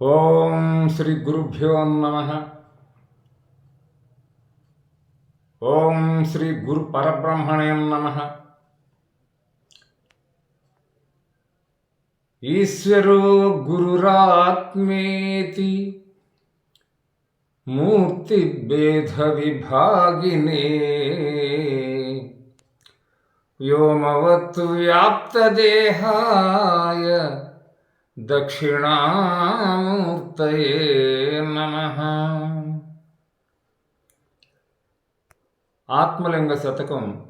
ఓం శ్రీ గురుభ్యో నమ ఓం శ్రీ గురు పరబ్రహ్మణే నమ ఈశ్వరో గురురాత్మేతి మూర్తిభేద విభాగినే వ్యోమవత్తు వ్యాప్తదేహాయ దక్షిణామూర్తయే నమ. ఆత్మలింగ శతకం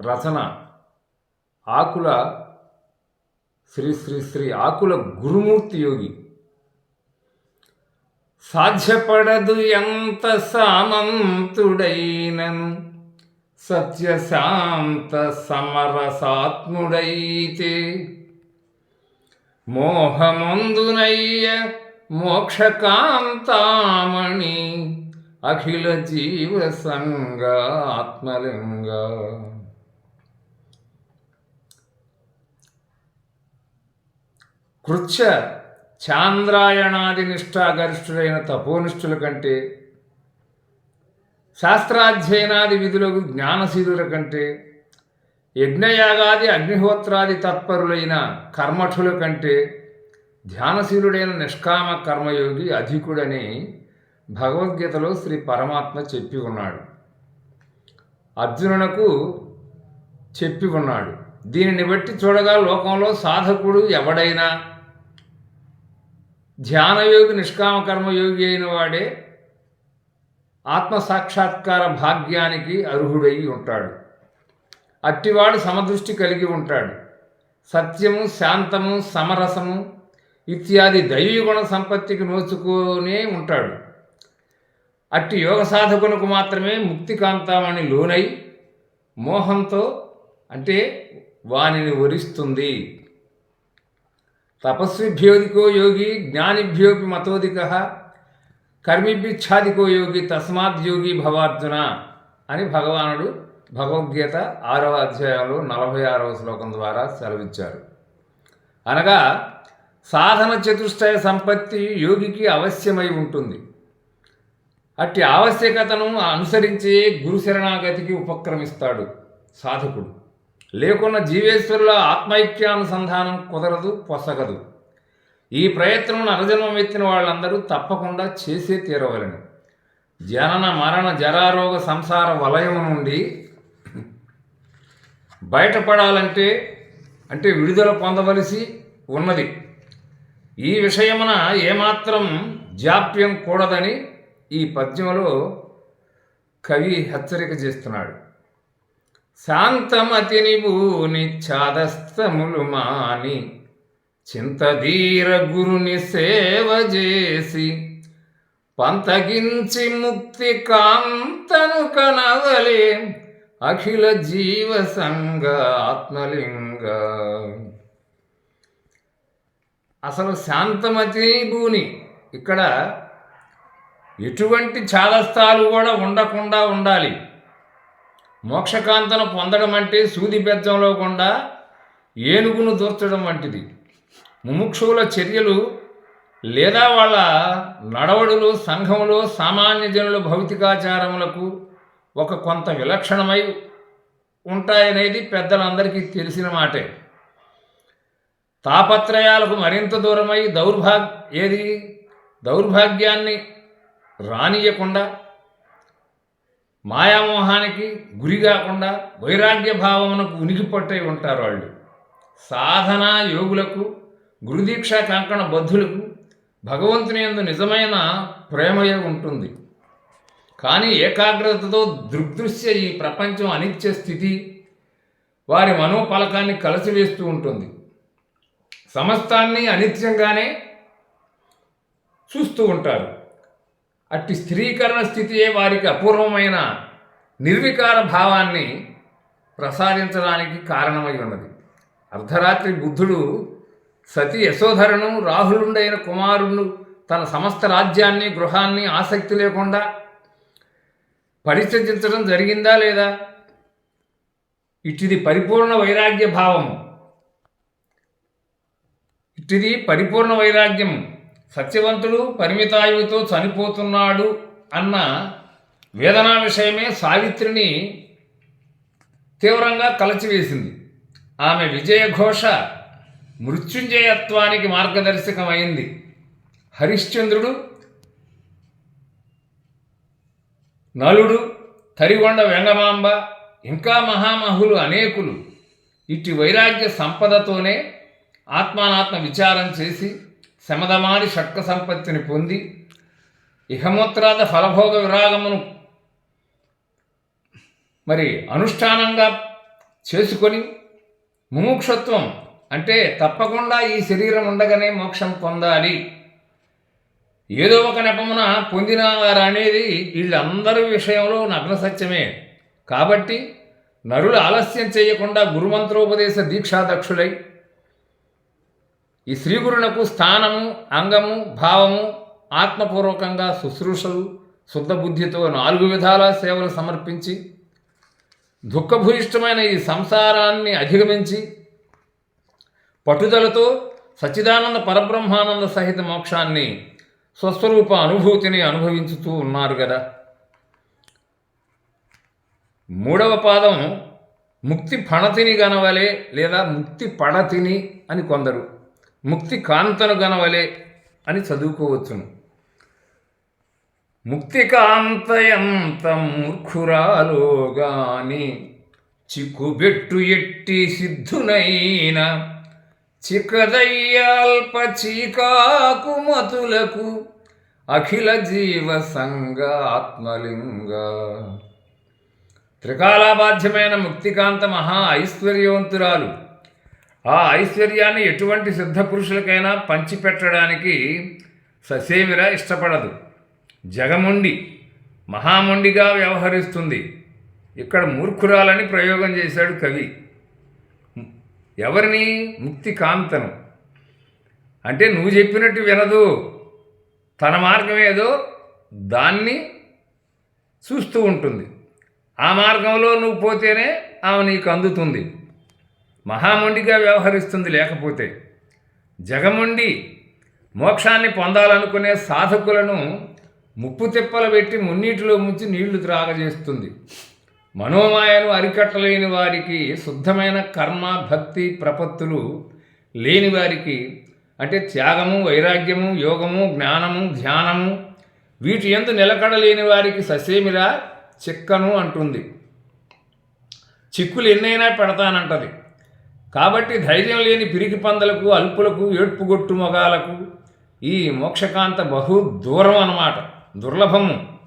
రచన ఆకుల శ్రీ శ్రీ శ్రీ ఆకుల గురుమూర్తి యోగి. సాధ్యపడదు ఎంత సామంతుడైనను సత్యశాంత సమరసాత్ముడైతే మోహమందునయ్య మోక్షకాంతామణి అఖిల జీవ సంగ ఆత్మలింగ. కృత్య చాంద్రాయణాది నిష్ఠాగరిష్ఠుడైన తపోనిష్ఠుల కంటే శాస్త్రాధ్యయనాది విధులకు జ్ఞానశీలుల కంటే యజ్ఞయాగాది అగ్నిహోత్రాది తత్పరులైన కర్మఠుల కంటే ధ్యానశీలుడైన నిష్కామ కర్మయోగి అధికుడని భగవద్గీతలో శ్రీ పరమాత్మ చెప్పి ఉన్నాడు. అర్జునునకు చెప్పి ఉన్నాడు. దీనిని బట్టి చూడగా లోకంలో సాధకుడు ఎవడైనా ధ్యానయోగి నిష్కామ కర్మయోగి అయిన వాడే ఆత్మ సాక్షాత్కార భాగ్యానికి అర్హుడై ఉంటాడు. అట్టివాడు సమదృష్టి కలిగి ఉంటాడు. సత్యము శాంతము సమరసము ఇత్యాది దైవీగుణ సంపత్తికి నోచుకునే ఉంటాడు. అట్టి యోగ సాధకునకు మాత్రమే ముక్తికాంతామణి లోనై మోహంతో అంటే వానిని వరిస్తుంది. తపస్విభ్యోధికో యోగి జ్ఞానిభ్యోపి మతోధిక కర్మిభ్యుచ్ఛాదికో యోగి తస్మాత్ యోగి భవార్జున అని భగవానుడు భగవద్గీత ఆరవ అధ్యాయంలో నలభై ఆరవ శ్లోకం ద్వారా సెలవిచ్చారు. అనగా సాధన చతుష్టయ సంపత్తి యోగికి అవశ్యమై ఉంటుంది. అట్టి ఆవశ్యకతను అనుసరించి గురు శరణాగతికి ఉపక్రమిస్తాడు సాధకుడు. లేకున్న జీవేశ్వరుల ఆత్మైక్యానుసంధానం కుదరదు పొసగదు. ఈ ప్రయత్నం నరజన్మం ఎత్తిన వాళ్ళందరూ తప్పకుండా చేసే తీరవలను. జనన మరణ జరారోగ సంసార వలయం నుండి బయటపడాలంటే అంటే విడుదల పొందవలసి ఉన్నది. ఈ విషయమున ఏమాత్రం జాప్యం కూడదని ఈ పద్యంలో కవి హెచ్చరిక చేస్తున్నాడు. శాంతమతిని భూని ఛాదస్తములు మాని చింతధీర గురుని సేవ చేసి పంతగించి ముక్తి కాంతను కనవలే అఖిల జీవ సంఘ ఆత్మలింగ. అసలు శాంతమతి భూని ఇక్కడ ఎటువంటి ఛాదస్థాలు కూడా ఉండకుండా ఉండాలి. మోక్షకాంతను పొందడం అంటే సూది బెజ్జంలో కూడా ఏనుగును దూర్చడం వంటిది. ముముక్షువుల చర్యలు లేదా వాళ్ళ నడవడులు సంఘములు సామాన్య జనుల భౌతికాచారములకు ఒక కొంత విలక్షణమై ఉంటాయనేది పెద్దలందరికీ తెలిసిన మాటే. తాపత్రయాలకు మరింత దూరమై దౌర్భాగ్ ఏది? దౌర్భాగ్యాన్ని రానియకుండా మాయామోహానికి గురి కాకుండా వైరాగ్య భావమునకు ఉనికి పట్టై ఉంటారు వాళ్ళు. సాధన యోగులకు గురుదీక్ష కంకణ బద్ధులకు భగవంతుని యందు నిజమైన ప్రేమయే ఉంటుంది. కానీ ఏకాగ్రతతో దృగ్దృశ్య ఈ ప్రపంచం అనిత్య స్థితి. వారి మనోపలకాన్ని కలిసివేస్తూ ఉంటుంది. సమస్తాన్ని అనిత్యంగానే చూస్తూ ఉంటారు. అట్టి స్థిరీకరణ స్థితియే వారికి అపూర్వమైన నిర్వికార భావాన్ని ప్రసాదించడానికి కారణమై ఉన్నది. అర్ధరాత్రి బుద్ధుడు సతి యశోధరను రాహులుండైన కుమారుడు తన సమస్త రాజ్యాన్ని గృహాన్ని ఆసక్తి లేకుండా పరిత్యజించడం జరిగిందా లేదా? ఇటుది పరిపూర్ణ వైరాగ్య భావం. ఇటుది పరిపూర్ణ వైరాగ్యం. సత్యవంతుడు పరిమితాయువుతో చనిపోతున్నాడు అన్న వేదనా విషయమే సావిత్రిని తీవ్రంగా కలచివేసింది. ఆమె విజయఘోష మృత్యుంజయత్వానికి మార్గదర్శకమైంది. హరిశ్చంద్రుడు నలుడు తరిగొండ వెంగమాంబ ఇంకా మహామహులు అనేకులు ఇట్టి వైరాగ్య సంపదతోనే ఆత్మానాత్మ విచారం చేసి శమదమాని షట్క సంపత్తిని పొంది ఇహమూత్రాద ఫలభోగ విరాగమును మరి అనుష్ఠానంగా చేసుకొని ముముక్షత్వం అంటే తప్పకుండా ఈ శరీరం ఉండగానే మోక్షం పొందాలి. ఏదో ఒక నెపమున పొందినారు అనేది వీళ్ళందరి విషయంలో నగ్న సత్యమే. కాబట్టి నరులు ఆలస్యం చేయకుండా గురుమంత్రోపదేశ దీక్షాదక్షులై ఈ శ్రీగురునకు స్థానము అంగము భావము ఆత్మపూర్వకంగా శుశ్రూషలు శుద్ధబుద్ధితో నాలుగు విధాల సేవలు సమర్పించి దుఃఖభూయిష్టమైన ఈ సంసారాన్ని అధిగమించి పట్టుదలతో సచ్చిదానంద పరబ్రహ్మానంద సహిత మోక్షాన్ని స్వస్వరూప అనుభూతిని అనుభవించుతూ ఉన్నారు కదా. మూడవ పాదం ముక్తి ఫణతిని గనవలే లేదా ముక్తి పడతిని అని కొందరు. ముక్తి కాంతను గనవలే అని చదువుకోవచ్చును. ముక్తి కాంతయంత మూర్ఖురాలో చిక్కుబెట్టు ఎట్టి సిద్ధునైన చికదయ్యాల్ప చీకాకుమతులకు అఖిల జీవ సంగ ఆత్మలింగ త్రికాలాబాధ్యమైన ముక్తికాంత మహా ఐశ్వర్యవంతురాలు. ఆ ఐశ్వర్యాన్ని ఎటువంటి సిద్ధ పురుషులకైనా పంచిపెట్టడానికి ససేమిర ఇష్టపడదు. జగముండి మహాముండిగా వ్యవహరిస్తుంది. ఇక్కడ మూర్ఖురాలని ప్రయోగం చేశాడు కవి. ఎవరిని? ముక్తి కాంతను. అంటే నువ్వు చెప్పినట్టు వినదు. తన మార్గం ఏదో దాన్ని చూస్తూ ఉంటుంది. ఆ మార్గంలో నువ్వు పోతేనే ఆమె నీకు అందుతుంది. మహామొండిగా వ్యవహరిస్తుంది లేకపోతే. జగముండి మోక్షాన్ని పొందాలనుకునే సాధకులను ముప్పు తిప్పలు పెట్టి మున్నీటిలో ముంచి నీళ్ళు త్రాగజేస్తుంది. మనోమాయను అరికట్టలేని వారికి శుద్ధమైన కర్మ భక్తి ప్రపత్తులు లేని వారికి అంటే త్యాగము వైరాగ్యము యోగము జ్ఞానము ధ్యానము వీటి ఎందు నిలకడలేని వారికి ససేమిరా? చిక్కను అంటుంది. చిక్కులు ఎన్నైనా పెడతానంటది. కాబట్టి ధైర్యం లేని పిరికి పందలకు అల్పులకు ఏడ్పుగొట్టు మొగాలకు ఈ మోక్షకాంత బహు దూరం అన్నమాట దుర్లభము.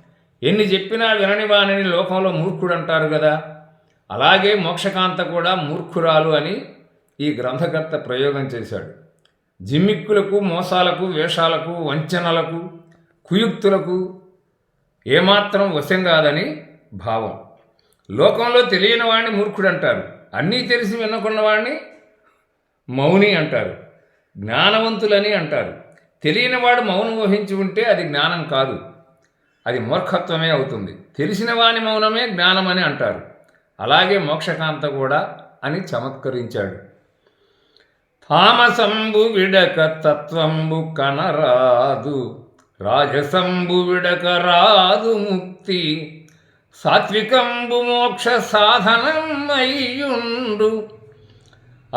ఎన్ని చెప్పినా వినని వాణిని లోకంలో మూర్ఖుడు అంటారు కదా. అలాగే మోక్షకాంత కూడా మూర్ఖురాలు అని ఈ గ్రంథకర్త ప్రయోగం చేశాడు. జిమ్మిక్కులకు మోసాలకు వేషాలకు వంచనలకు కుయుక్తులకు ఏమాత్రం వశం కాదని భావం. లోకంలో తెలియని వాడిని మూర్ఖుడు అంటారు. అన్నీ తెలిసి వినకున్నవాడిని మౌని అంటారు. జ్ఞానవంతులని అంటారు. తెలియనివాడు మౌనం వహించి ఉంటే అది జ్ఞానం కాదు. అది మూర్ఖత్వమే అవుతుంది. తెలిసిన వాని మౌనమే జ్ఞానమని అంటారు. అలాగే మోక్షకాంత కూడా అని చమత్కరించాడు. తామసంబు విడక తత్వంబు కనరాదు. రాజసంబు విడక రాదు ముక్తి. సాత్వికంబు మోక్ష సాధనం అయ్యుండు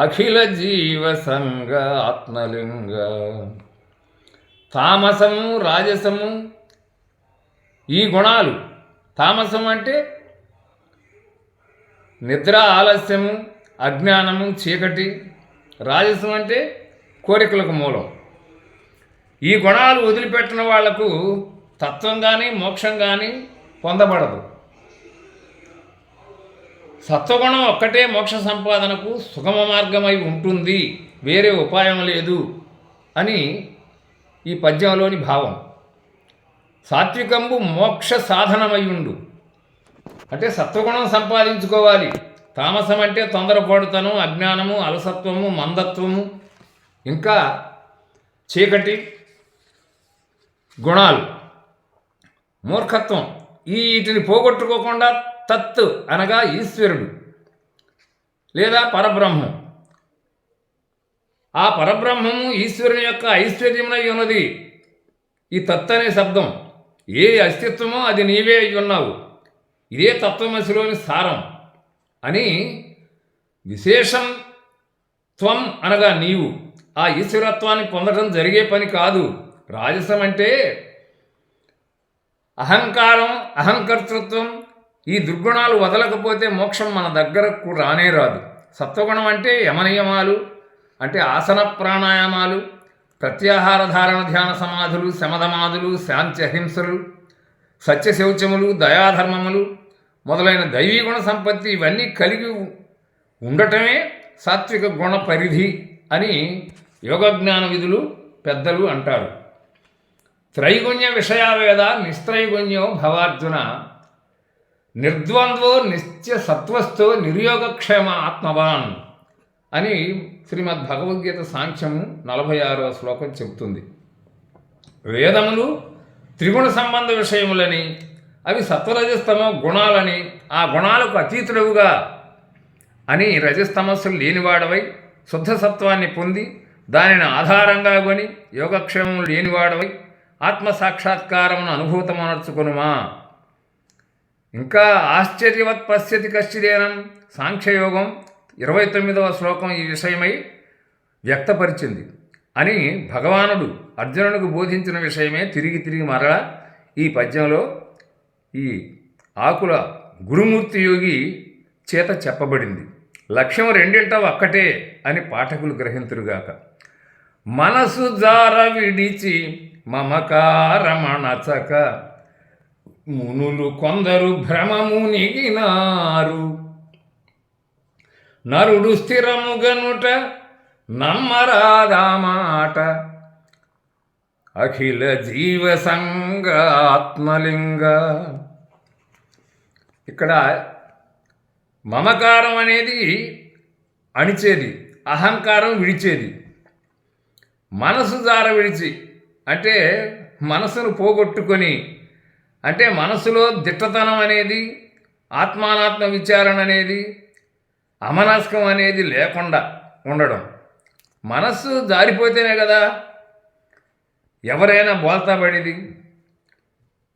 అఖిల జీవ సంగ ఆత్మలింగ. తామసము రాజసము ఈ గుణాలు తామసం అంటే నిద్ర ఆలస్యము అజ్ఞానము చీకటి రాజసం అంటే కోరికలకు మూలం. ఈ గుణాలు వదిలిపెట్టిన వాళ్ళకు తత్వం కానీ మోక్షం కానీ పొందబడదు. సత్వగుణం ఒక్కటే మోక్ష సంపాదనకు సుగమ మార్గమై ఉంటుంది. వేరే ఉపాయం లేదు అని ఈ పద్యంలోని భావం. సాత్వికంబు మోక్ష సాధనమయ్యుండు. అంటే సత్వగుణం సంపాదించుకోవాలి. తామసం అంటే తొందరపడుతనం అజ్ఞానము అలసత్వము మందత్వము ఇంకా చీకటి గుణాలు మూర్ఖత్వం ఈ వీటిని పోగొట్టుకోకుండా తత్ అనగా ఈశ్వరుడు లేదా పరబ్రహ్మం. ఆ పరబ్రహ్మము ఈశ్వరుని యొక్క ఐశ్వర్యమునై ఉన్నది. ఈ తత్ అనే శబ్దం ఏ అస్తిత్వమో అది నీవే అయి ఉన్నావు. ఇదే తత్వమసిలోని సారం అని విశేషం త్వం అనగా నీవు. ఆ ఈశ్వరత్వాన్ని పొందడం జరిగే పని కాదు. రాజసం అంటే అహంకారం అహంకర్తృత్వం ఈ దుర్గుణాలు వదలకపోతే మోక్షం మన దగ్గరకు రానే రాదు. సత్వగుణం అంటే యమనియమాలు అంటే ఆసన ప్రాణాయామాలు ప్రత్యాహార ధారణ ధ్యాన సమాధులు శమధమాదులు శాంతి అహింసలు సత్యశౌచములు దయాధర్మములు మొదలైన దైవీ గుణ సంపత్తి ఇవన్నీ కలిగి ఉండటమే సాత్విక గుణ పరిధి అని యోగజ్ఞాన విధులు పెద్దలు అంటారు. త్రైగుణ్య విషయావేద నిస్త్రైగుణ్యో భవార్జున నిర్ద్వంద్వో నిత్య సత్వస్థో నిర్యోగక్షేమ ఆత్మవాన్. అని శ్రీమద్ భగవద్గీత సాంఖ్యము నలభై ఆరవ శ్లోకం చెబుతుంది. వేదములు త్రిగుణ సంబంధ విషయములని అవి సత్వరజస్తమ గుణాలని ఆ గుణాలకు అతీతుడవుగా అని రజస్తమస్సులు లేనివాడవై శుద్ధ సత్వాన్ని పొంది దానిని ఆధారంగా కొని యోగక్షేమం లేనివాడవై ఆత్మ అనుభూతమనర్చుకునుమా అనుభూతమనర్చుకొనుమా? ఇంకా ఆశ్చర్యవత్ పశ్యతి కశ్చిదేనం సాంఖ్యయోగం ఇరవై తొమ్మిదవ శ్లోకం ఈ విషయమై వ్యక్తపరిచింది. అని భగవానుడు అర్జునుడికి బోధించిన విషయమే తిరిగి తిరిగి మరలా ఈ పద్యంలో ఈ ఆకుల గురుమూర్తి యోగి చేత చెప్పబడింది. లక్ష్యం రెండింట ఒక్కటే అని పాఠకులు గ్రహింతురుగాక. మనసు జార విడిచి మమకారమణచక మునులు కొందరు భ్రమము నిగినారు నరుడు స్థిరముగనుట నమ్మరాదామాట. అఖిల జీవ సంగ ఆత్మలింగ. ఇక్కడ మమకారం అనేది అణిచేది అహంకారం విడిచేది. మనసు జార విడిచి అంటే మనసును పోగొట్టుకొని అంటే మనసులో దిట్టతనం అనేది ఆత్మానాత్మ విచారణ అనేది అమనస్కం అనేది లేకుండా ఉండడం. మనస్సు జారిపోతేనే కదా ఎవరైనా బోల్తాబడిది?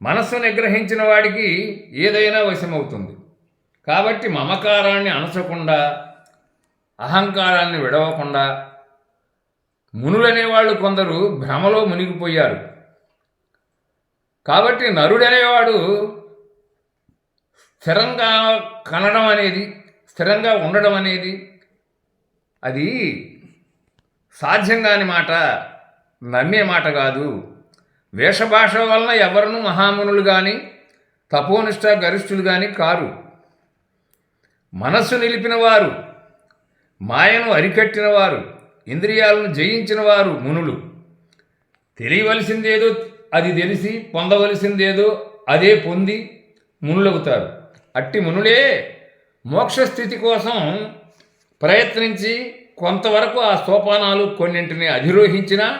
మనస్సు నిగ్రహించిన వాడికి ఏదైనా వశమవుతుంది. కాబట్టి మమకారాన్ని అణచకుండా అహంకారాన్ని విడవకుండా మునులనేవాళ్ళు కొందరు భ్రమలో మునిగిపోయారు. కాబట్టి నరుడనేవాడు స్థిరంగా కనడం అనేది స్థిరంగా ఉండడం అనేది అది సాధ్యం కాని మాట నమ్మే మాట కాదు. వేషభాష వలన ఎవరినూ మహామునులు కానీ తపోనిష్ట గరిష్ఠులు కానీ కారు. మనస్సు నిలిపినవారు మాయను అరికట్టినవారు ఇంద్రియాలను జయించిన వారు మునులు. తెలియవలసిందేదో అది తెలిసి పొందవలసిందేదో అదే పొంది మునులవుతారు. అట్టి మునులే మోక్షస్థితి కోసం ప్రయత్నించి కొంతవరకు ఆ సోపానాలు కొన్నింటిని అధిరోహించిన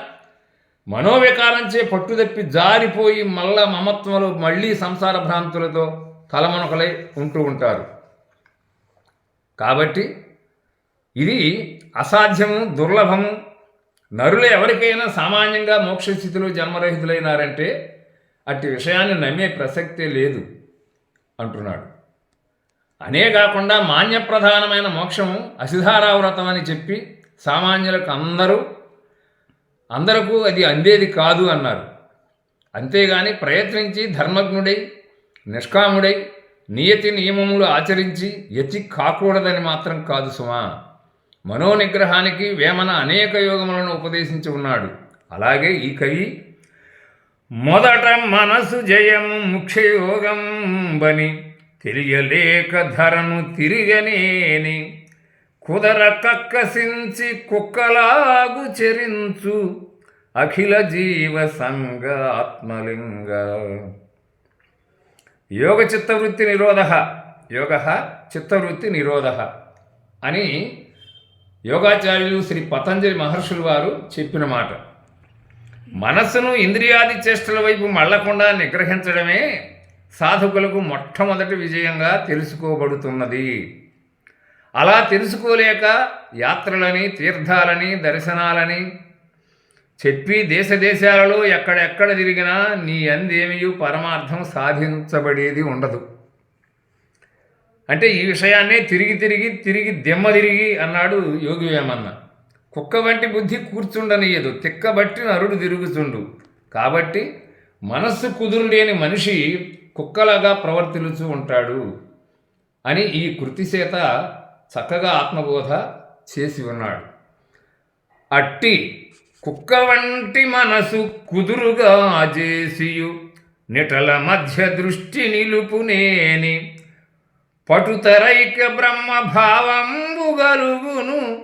మనోవికారంచే పట్టుదప్పి జారిపోయి మళ్ళా మమత్వంలో మళ్ళీ సంసార భ్రాంతులతో తలమనకలై ఉంటూ ఉంటారు. కాబట్టి ఇది అసాధ్యము దుర్లభము. నరులు ఎవరికైనా సామాన్యంగా మోక్షస్థితిలో జన్మరహితులైనారంటే అట్టి విషయాన్ని నమ్మే ప్రసక్తే లేదు అంటున్నాడు. అనే కాకుండా మాన్యప్రధానమైన మోక్షము అసిధారావ్రతం అని చెప్పి సామాన్యులకు అందరూ అందరకు అది అందేది కాదు అన్నారు. అంతేగాని ప్రయత్నించి ధర్మజ్ఞుడై నిష్కాముడై నియతి నియమములు ఆచరించి ఎతి కాకూడదని మాత్రం కాదు సుమా. మనోనిగ్రహానికి వేమన అనేక యోగములను ఉపదేశించి ఉన్నాడు. అలాగే ఈ కవి మొదట మనసు జయము ముఖ్య యోగం బని తెలియలేక ధరను తిరిగనేని కుదర కక్కసించి కుక్కలాగు చెరించు అఖిల జీవ సంగ ఆత్మలింగ యోగ చిత్తవృత్తి నిరోధ యోగ చిత్తవృత్తి నిరోధ అని యోగాచార్యులు శ్రీ పతంజలి మహర్షులు వారు చెప్పిన మాట. మనస్సును ఇంద్రియాది చేష్టల వైపు మళ్ళకుండా నిగ్రహించడమే సాధకులకు మొట్టమొదటి విజయంగా తెలుసుకోబడుతున్నది. అలా తెలుసుకోలేక యాత్రలని తీర్థాలని దర్శనాలని చెప్పి దేశదేశాలలో ఎక్కడెక్కడ తిరిగినా నీ అందేమియు పరమార్థం సాధించబడేది ఉండదు. అంటే ఈ విషయాన్నే తిరిగి తిరిగి తిరిగి దెమ్మ తిరిగి అన్నాడు యోగి వేమన్న. కుక్క వంటి బుద్ధి కూర్చుండనియదు తిక్కబట్టి నరుడు తిరుగుచుండు. కాబట్టి మనస్సు కుదురు లేని మనిషి కుక్కలాగా ప్రవర్తిల్చు ఉంటాడు అని ఈ కృతి చేత చక్కగా ఆత్మబోధ చేసి ఉన్నాడు. అట్టి కుక్క వంటి మనసు కుదురుగా చేసియు నిటల మధ్య దృష్టి నిలుపునేని పటుతరైక బ్రహ్మ భావంబు గలుగును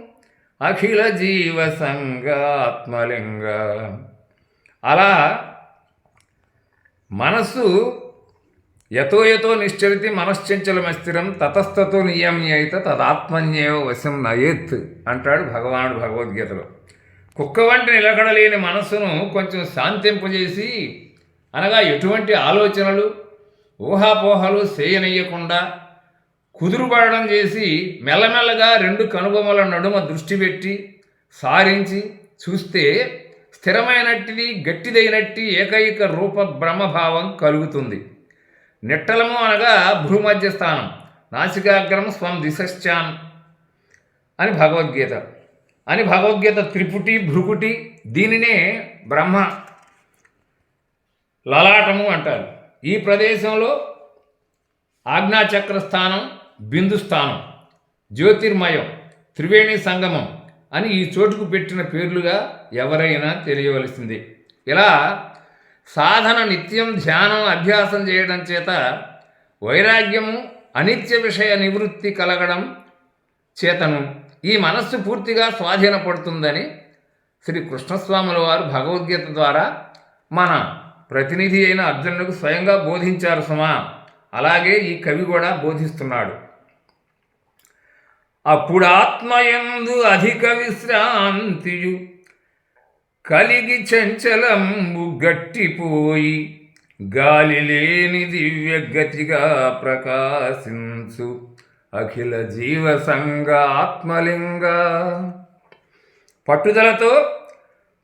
అఖిల జీవ సంగాత్మలింగ అలా మనస్సు యతో యతో నిశ్చరితి మనశ్చంచలమస్థిరం తతస్తతో నియమ్యయిత తదాత్మన్యేవ వశం నయేత్ అంటాడు భగవానుడు భగవద్గీతలో. కుక్క వంటి నిలకడలేని మనస్సును కొంచెం శాంతింపజేసి అనగా ఎటువంటి ఆలోచనలు ఊహాపోహలు చేయనీయకుండా కుదురుపడడం చేసి మెల్లమెల్లగా రెండు కనుబొమ్మల నడుమ దృష్టి పెట్టి సారించి చూస్తే స్థిరమైనట్టిది గట్టిదైనట్టి ఏకైక రూప బ్రహ్మభావం కలుగుతుంది. నిట్టలము అనగా భూమధ్య స్థానం. నాసికాగ్రం స్వం దిశశ్చాన్ అని భగవద్గీత. అని భగవద్గీత త్రిపుటి భృకుటి దీనినే బ్రహ్మ లలాటము అంటారు. ఈ ప్రదేశంలో ఆజ్ఞాచక్ర స్థానం బిందు స్థానం జ్యోతిర్మయం త్రివేణి సంగమం అని ఈ చోటుకు పెట్టిన పేర్లుగా ఎవరైనా తెలియవలసింది. ఇలా సాధన నిత్యం ధ్యానం అభ్యాసం చేయడం చేత వైరాగ్యము అనిత్య విషయ నివృత్తి కలగడం చేతను ఈ మనస్సు పూర్తిగా స్వాధీనపడుతుందని శ్రీ కృష్ణస్వాముల వారు భగవద్గీత ద్వారా మన ప్రతినిధి అయిన అర్జునుడికి స్వయంగా బోధించారు సుమా. అలాగే ఈ కవి కూడా బోధిస్తున్నాడు. అప్పుడు ఆత్మయందు అధిక విశ్రాంతియు కలిగి చంచలంబు గట్టిపోయి గాలి లేని దివ్య గతిగా ప్రకాశించు అఖిల జీవ సంఘ ఆత్మలింగ. పట్టుదలతో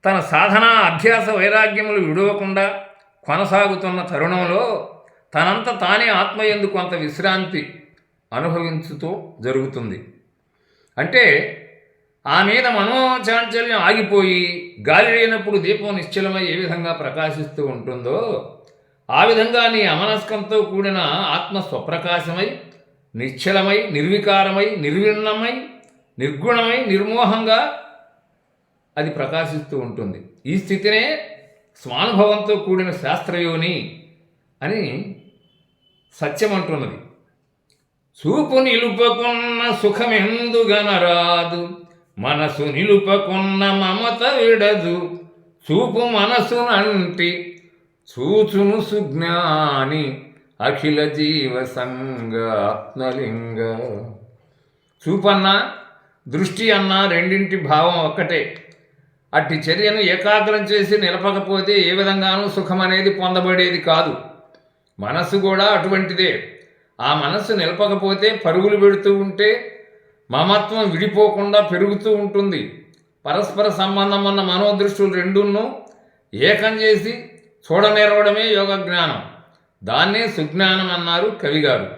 తన సాధన అభ్యాస వైరాగ్యములు విడవకుండా కొనసాగుతున్న తరుణంలో తనంత తానే ఆత్మయందు కొంత విశ్రాంతి అనుభవించుతూ జరుగుతుంది. అంటే ఆ మీద మనోచాంచల్యం ఆగిపోయి గాలి లేనప్పుడు దీపం నిశ్చలమై ఏ విధంగా ప్రకాశిస్తూ ఉంటుందో ఆ విధంగా నీ అమనస్కంతో కూడిన ఆత్మ స్వప్రకాశమై నిశ్చలమై నిర్వికారమై నిర్విణమై నిర్గుణమై నిర్మోహంగా అది ప్రకాశిస్తూ ఉంటుంది. ఈ స్థితినే స్వానుభవంతో కూడిన శాస్త్రయోని అని సత్యం అంటున్నది చూపు నిలుపకున్న సుఖమెందుగనరాదు. మనసు నిలుపకున్న మమత విడదు. చూపు మనసునంటి చూచును సుజ్ఞాని అఖిల జీవ సంగ ఆత్మలింగ. చూపన్నా దృష్టి అన్నా రెండింటి భావం ఒక్కటే. అట్టి చర్యను ఏకాగ్రం చేసి నిలపకపోతే ఏ విధంగానూ సుఖం అనేది పొందబడేది కాదు. మనస్సు కూడా అటువంటిదే. ఆ మనస్సు నిలపకపోతే పరుగులు పెడుతూ ఉంటే మమత్వం విడిపోకుండా పెరుగుతూ ఉంటుంది. పరస్పర సంబంధం ఉన్న మనోదృష్టులు రెండును ఏకం చేసి చూడనేరవడమే యోగ జ్ఞానం. దాన్నే సుజ్ఞానం అన్నారు కవిగారు.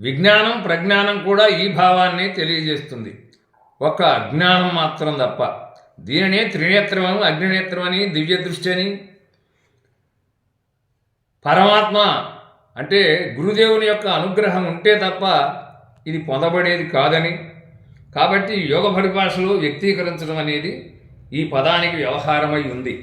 విజ్ఞానం ప్రజ్ఞానం కూడా ఈ భావాన్ని తెలియజేస్తుంది. ఒక అజ్ఞానం మాత్రం తప్ప. దీనినే త్రినేత్రమని అగ్నినేత్రమని దివ్య దృష్టి అని పరమాత్మ అంటే గురుదేవుని యొక్క అనుగ్రహం ఉంటే తప్ప ఇది పొందబడేది కాదని. కాబట్టి యోగ పరిభాషలో వ్యక్తీకరించడం అనేది ఈ పదానికి వ్యవహారమై ఉంది.